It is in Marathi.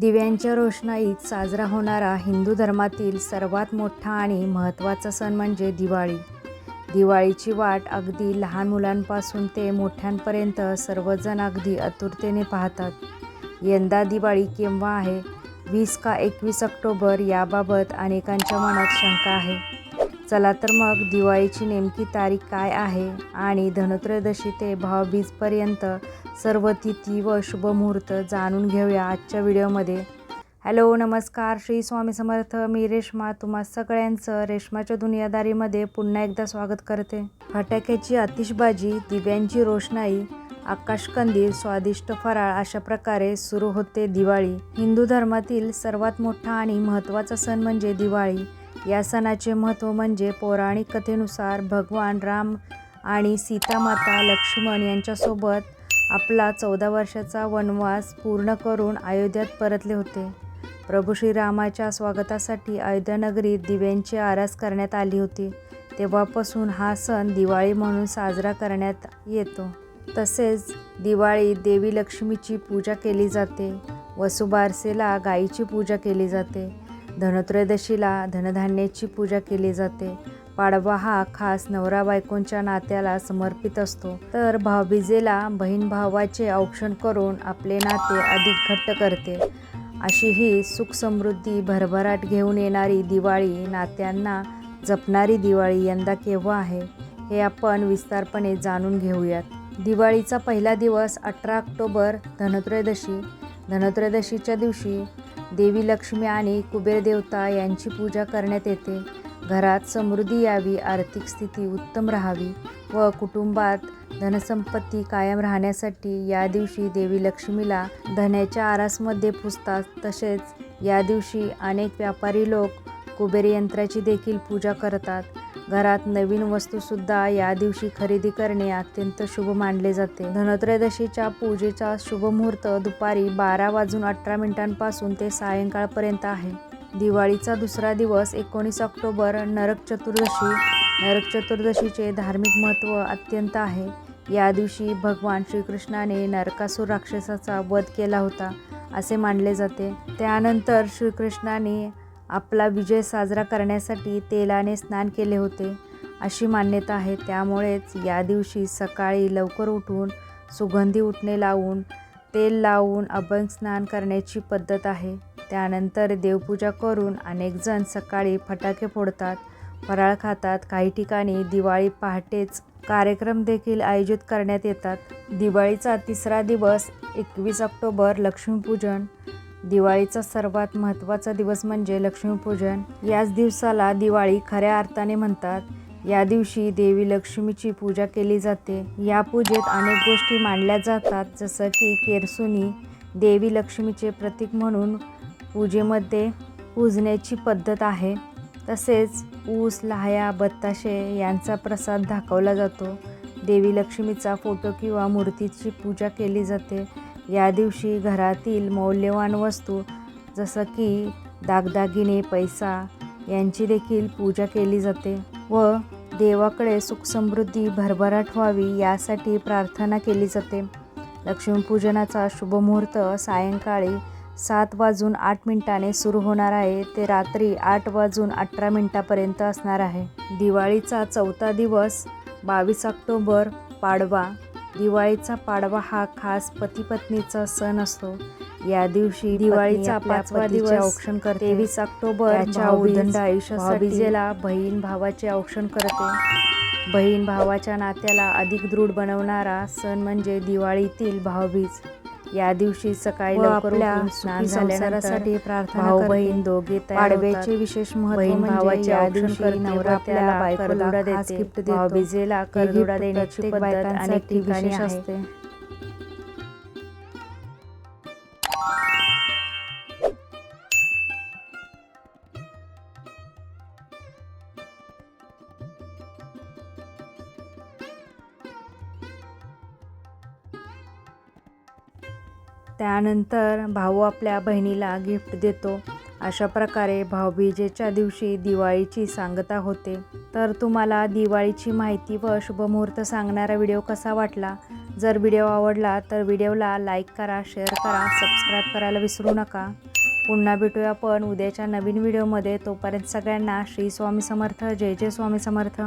दिव्यांच्या रोषणाईत साजरा होणारा हिंदू धर्मातील सर्वात मोठा आणि महत्त्वाचा सण म्हणजे दिवाळी. दिवाळीची वाट अगदी लहान मुलांपासून ते मोठ्यांपर्यंत सर्वजण अगदी आतुरतेने पाहतात. यंदा दिवाळी केव्हा आहे? वीस का एकवीस ऑक्टोबर याबाबत अनेकांच्या मनात शंका आहे. चला तर मग दिवाळीची नेमकी तारीख काय आहे? आणि धनत्रयोदशी ते भावबीजपर्यंत सर्व तिथी व शुभमुहूर्त जाणून घेऊया आजच्या व्हिडिओमध्ये. हॅलो नमस्कार. श्री स्वामी समर्थ. मी रेश्मा. तुम्हा सगळ्यांचं रेश्माच्या दुनियादारीमध्ये पुन्हा एकदा स्वागत करते. फटाक्याची आतिषबाजी दिव्यांची रोषणाई आकाशकंदील स्वादिष्ट फराळ अशा प्रकारे सुरू होते दिवाळी. हिंदू धर्मातील सर्वात मोठा आणि महत्त्वाचा सण म्हणजे दिवाळी. या सणाचे महत्त्व म्हणजे पौराणिक कथेनुसार भगवान राम आणि सीतामाता लक्ष्मण यांच्यासोबत आपला चौदा वर्षाचा वनवास पूर्ण करून अयोध्यात परतले होते. प्रभू श्रीरामाच्या स्वागतासाठी अयोध्यानगरीत दिव्यांची आरास करण्यात आली होती. तेव्हापासून हा सण दिवाळी म्हणून साजरा करण्यात येतो. तसेच दिवाळीत देवी लक्ष्मीची पूजा केली जाते. वसुबारसेला गाईची पूजा केली जाते. धनत्रयोदशीला धनधान्याची पूजा केली जाते. पाडवा हा खास नवरा बायकोंच्या नात्याला समर्पित असतो. तर भावबीजेला बहीण भावाचे औक्षण करून आपले नाते अधिक घट्ट करते. अशी ही सुख समृद्धी भरभराट घेऊन येणारी दिवाळी नात्यांना जपणारी दिवाळी यंदा केव्हा आहे हे आपण विस्तारपणे जाणून घेऊयात. दिवाळीचा पहिला दिवस अठरा ऑक्टोबर धनत्रयोदशी. धनत्रयोदशीच्या दिवशी देवी लक्ष्मी आणि कुबेर देवता यांची पूजा करण्यात येते. घरात समृद्धी यावी आर्थिक स्थिती उत्तम राहावी व कुटुंबात धनसंपत्ती कायम राहण्यासाठी या दिवशी देवी लक्ष्मीला धन्याच्या आरासमध्ये पुजतात. तसेच या दिवशी अनेक व्यापारी लोक कुबेर यंत्राची देखील पूजा करतात. घरात नवीन वस्तूसुद्धा या दिवशी खरेदी करणे अत्यंत शुभ मानले जाते. धनत्रयोदशीच्या पूजेचा शुभ मुहूर्त दुपारी बारा वाजून अठरा मिनिटांपासून ते सायंकाळपर्यंत आहे. दिवाळीचा दुसरा दिवस एकोणीस ऑक्टोबर नरक चतुर्दशी. नरक चतुर्दशीचे धार्मिक महत्त्व अत्यंत आहे. या दिवशी भगवान श्रीकृष्णाने नरकासूर राक्षसाचा वध केला होता असे मानले जाते. त्यानंतर श्रीकृष्णाने आपला विजय साजरा करण्यासाठी तेलाने स्नान केले होते. अशी मान्यता आहे. त्यामुळेच या दिवशी सकाळी लवकर उठून सुगंधी उठणे लावून तेल लावून अभंग स्नान करण्याची पद्धत आहे. त्यानंतर देवपूजा करून अनेकजण सकाळी फटाके फोडतात फराळ खातात. काही ठिकाणी दिवाळी पहाटेच कार्यक्रम देखील आयोजित करण्यात येतात. दिवाळीचा तिसरा दिवस एकवीस ऑक्टोबर लक्ष्मीपूजन दिवाळीचा सर्वात महत्त्वाचा दिवस म्हणजे लक्ष्मीपूजन. याच दिवसाला दिवाळी खऱ्या अर्थाने म्हणतात. या दिवशी देवी लक्ष्मीची पूजा केली जाते. या पूजेत अनेक गोष्टी मांडल्या जातात जसं की केरसुनी देवी लक्ष्मीचे प्रतीक म्हणून पूजेमध्ये पूजण्याची पद्धत आहे. तसेच ऊस लाह्या बत्ताशे यांचा प्रसाद दाखवला जातो. देवी लक्ष्मीचा फोटो किंवा मूर्तीची पूजा केली जाते. या दिवशी घरातील मौल्यवान वस्तू जसं की दागदागिने पैसा यांची देखील पूजा केली जाते व देवाकडे सुखसमृद्धी भरभराट व्हावी यासाठी प्रार्थना केली जाते. लक्ष्मीपूजनाचा शुभमुहूर्त सायंकाळी सात वाजून आठ मिनिटाने सुरू होणार आहे. ते रात्री आठ वाजून अठरा मिनिटापर्यंत असणार आहे. दिवाळीचा चौथा दिवस बावीस ऑक्टोबर पाडवा. दिवाळीचा पाडवा हा खास पती पत्नीचा सण असतो. या दिवशी दिवाळीचा पाचवा दिवस औक्षण करते. तेवीस ऑक्टोबरच्या उदंड आयुष्यासाठी बहीण भावाचे औक्षण करते. बहीण भावाच्या नात्याला अधिक दृढ बनवणारा सण म्हणजे दिवाळीतील भावबीज या दिवशी सकाळी लवकर उठून स्नान झाल्यानंतर भाऊ बहीण दोघे पाडव्याचे विशेष महत्त्व बहीण भावाच्या या दिवशी नवरा आपल्याला बायकोला खास गिफ्ट देतो. करदुडा देण्याची पद्धत अनेक ठिकाणी असते. त्यानंतर भाऊ आपल्या बहिणीला गिफ्ट देतो. अशा प्रकारे भाऊबीजेच्या दिवशी दिवाळीची सांगता होते. तर तुम्हाला दिवाळीची माहिती व शुभमुहूर्त सांगणारा व्हिडिओ कसा वाटला? जर व्हिडिओ आवडला तर व्हिडिओला लाईक करा शेअर करा सबस्क्राईब करायला विसरू नका. पुन्हा भेटूया आपण उद्याच्या नवीन व्हिडिओमध्ये. तोपर्यंत सगळ्यांना श्री स्वामी समर्थ. जय जय स्वामी समर्थ.